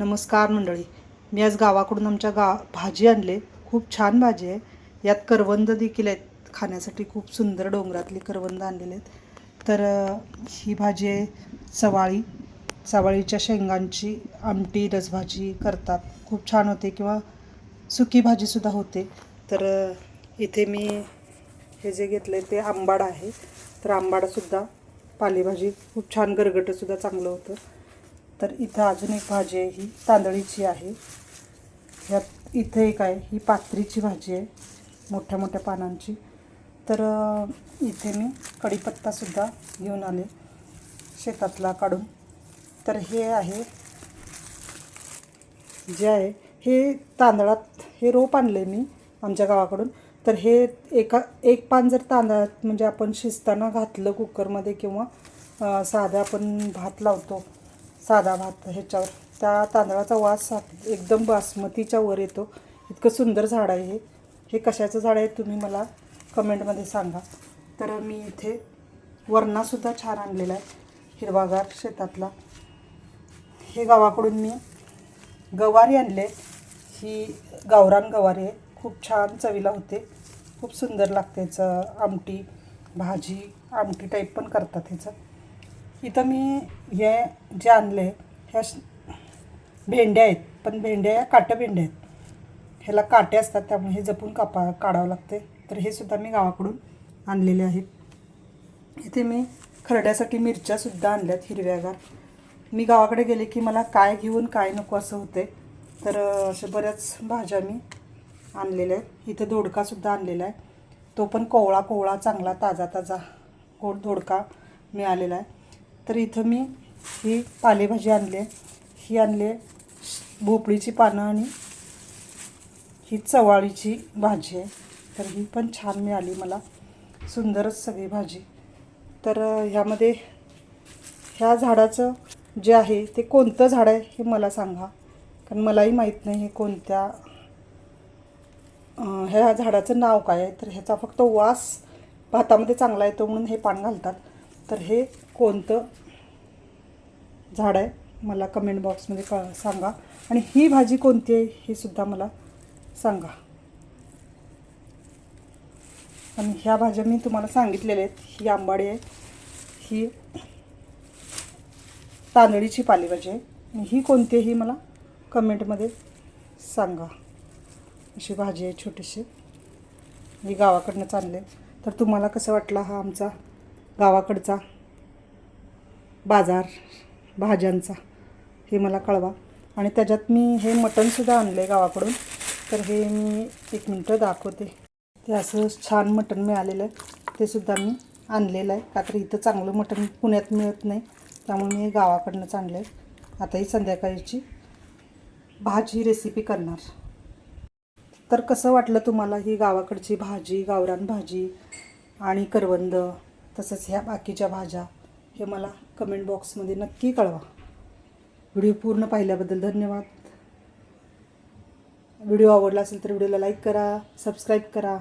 नमस्कार मंडळी. मी आज गावाकडून आमच्या गा भाजी आणले. खूप छान भाजी आहे. यात करवंद देखील आहेत. खाण्यासाठी खूप सुंदर डोंगरातली करवंद आणलेले आहेत. तर ही भाजी आहे सवाळी. सवाळीच्या शेंगांची आमटी रसभाजी करतात. खूप छान होते किंवा सुकी भाजीसुद्धा होते. तर इथे मी हे जे घेतलं ते आंबाड आहे. तर आंबाडसुद्धा पालेभाजी खूप छान गरगटंसुद्धा चांगलं होतं. तर इथं अजून एक भाजी आहे ही तांदळीची आहे. ह्यात इथं एक आहे ही पात्रीची भाजी आहे मोठ्या मोठ्या पानांची. तर इथे मी कढीपत्तासुद्धा घेऊन आले शेतातला काढून. तर हे आहे जे आहे हे तांदळात हे रोप आणले मी आमच्या गावाकडून. तर हे एका एक पान जर तांदळात म्हणजे आपण शिजताना घातलं कुकरमध्ये किंवा साधं साधा आपण भात लावतो साधा भात ह्याच्यावर. त्या तांदळाचा वास एकदम बासमतीच्या वर येतो. इतकं सुंदर झाड आहे हे. हे कशाचं झाड आहे तुम्ही मला कमेंटमध्ये सांगा. तर मी इथे वरणासुद्धा छान आणलेला आहे हिरवागार शेतातला. हे गावाकडून मी गवारी आणले. ही गावरान गवारी आहे. खूप छान चवीला होते. खूप सुंदर लागते याचं आमटी भाजी आमटी टाईप पण करतात ह्याचं इथं मी हे जे आणले ह्या श- भेंड्या आहेत. पण भेंड्या या काट्या भेंड्या आहेत. ह्याला काटे असतात त्यामुळे हे जपून कापा काढावं लागते. तर हे सुद्धा मी गावाकडून आणलेले आहेत. इथे मी खरड्यासाठी मिरच्यासुद्धा आणल्यात हिरव्यागार. मी गावाकडे गेले की मला काय घेऊन काय नको असं होते तर अशा बऱ्याच भाज्या मी आणलेल्या आहेत. इथं दोडकासुद्धा आणलेला आहे. तो पण कोवळा कोवळा चांगला ताजा ताजा गोड दोडका मिळालेला आहे. तर इथं मी ही पालेभाजी आणली ही आणले भोपळीची पानं आणि ही चवाळीची भाजी आहे. तर ही पण छान मिळाली मला. सुंदरच सगळी भाजी. तर ह्यामध्ये ह्या झाडाचं जे आहे ते कोणतं झाड आहे हे मला सांगा. कारण मलाही माहीत नाही हे कोणत्या ह्या झाडाचं नाव काय आहे. तर ह्याचा फक्त वास भातामध्ये चांगला येतो म्हणून हे पान घालतात. तर हे कोणतं झाड आहे मला कमेंट बॉक्समध्ये क सांगा. आणि ही भाजी कोणती आहे हे सुद्धा मला सांगा. आणि ह्या भाज्या मी तुम्हाला सांगितलेल्या आहेत. ही आंबाडी आहे. ही तांदळीची पालेभाजी आहे. आणि ही कोणती आहे ही मला कमेंटमध्ये सांगा. अशी भाजी आहे छोटीशी. मी गावाकडनंच आणले तर तुम्हाला कसं वाटला हा आमचा गावाकडचा बाजार भाज्यांचा हे मला कळवा. आणि त्याच्यात मी हे मटणसुद्धा आणलं आहे गावाकडून. तर हे मी एक मिनटं दाखवते. ते असं छान मटण मिळालेलं आहे. ते सुद्धा मी आणलेलं आहे. का तर इथं चांगलं मटण पुण्यात मिळत नाही. त्यामुळे मी गावाकडनंच आणलं आहे आता ही संध्याकाळची भाजी रेसिपी करणार. तर कसं वाटलं तुम्हाला ही गावाकडची भाजी गावरान भाजी आणि करवंद तसंच ह्या बाकीच्या भाज्या? हे मला कमेंट बॉक्समध्ये नक्की कळवा. व्हिडिओ पूर्ण पाहिल्याबद्दल धन्यवाद. व्हिडिओ आवडला असेल तर व्हिडिओला लाईक करा सबस्क्राईब करा.